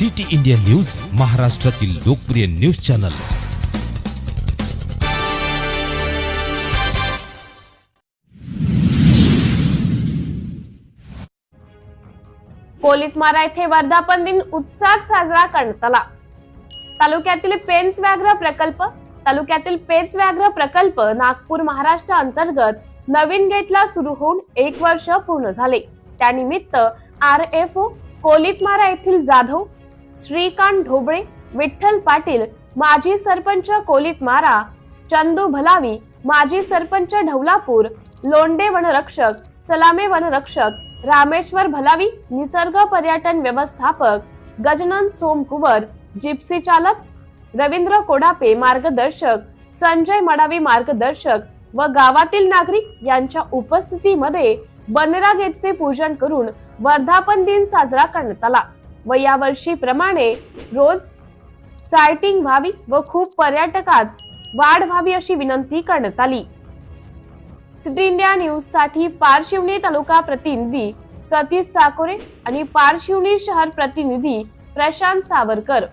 City India news महाराष्ट्रातील लोकप्रिय news channel. कोलितमारा येथे वर्धापन दिन उत्साहात साजरा करण्यात आला. तालुक्यातील पेंच व्याघ्र प्रकल्प तालुक्यातील पेंच व्याघ्र प्रकल्प नागपूर महाराष्ट्र अंतर्गत नवीन गेटला सुरू होऊन एक वर्ष पूर्ण झाले. त्यानिमित्त आर एफ ओ कोलितमारा येथील जाधव श्रीकांत ढोबळे विठ्ठल पाटील माजी सरपंच कोलितमारा चंदू भलावी माजी सरपंच ढवलापूर लोंडे वनरक्षक सलामे वनरक्षक रामेश्वर भलावी निसर्ग पर्यटन व्यवस्थापक गजनन सोमकुवर जिप्सी चालक रवींद्र कोडापे मार्गदर्शक संजय मडावी मार्गदर्शक व गावातील नागरिक यांच्या उपस्थितीमध्ये बनेरा गेटचे पूजन करून वर्धापन दिन साजरा करण्यात आला. व यावर्षी रोज सायटिंग व्हावी व खूप पर्यटकात वाढ व्हावी अशी विनंती करण्यात आली. सिटी इंडिया न्यूजसाठी पारशिवनी तालुका प्रतिनिधी सतीश साकोरे आणि पारशिवनी शहर प्रतिनिधी प्रशांत सावरकर.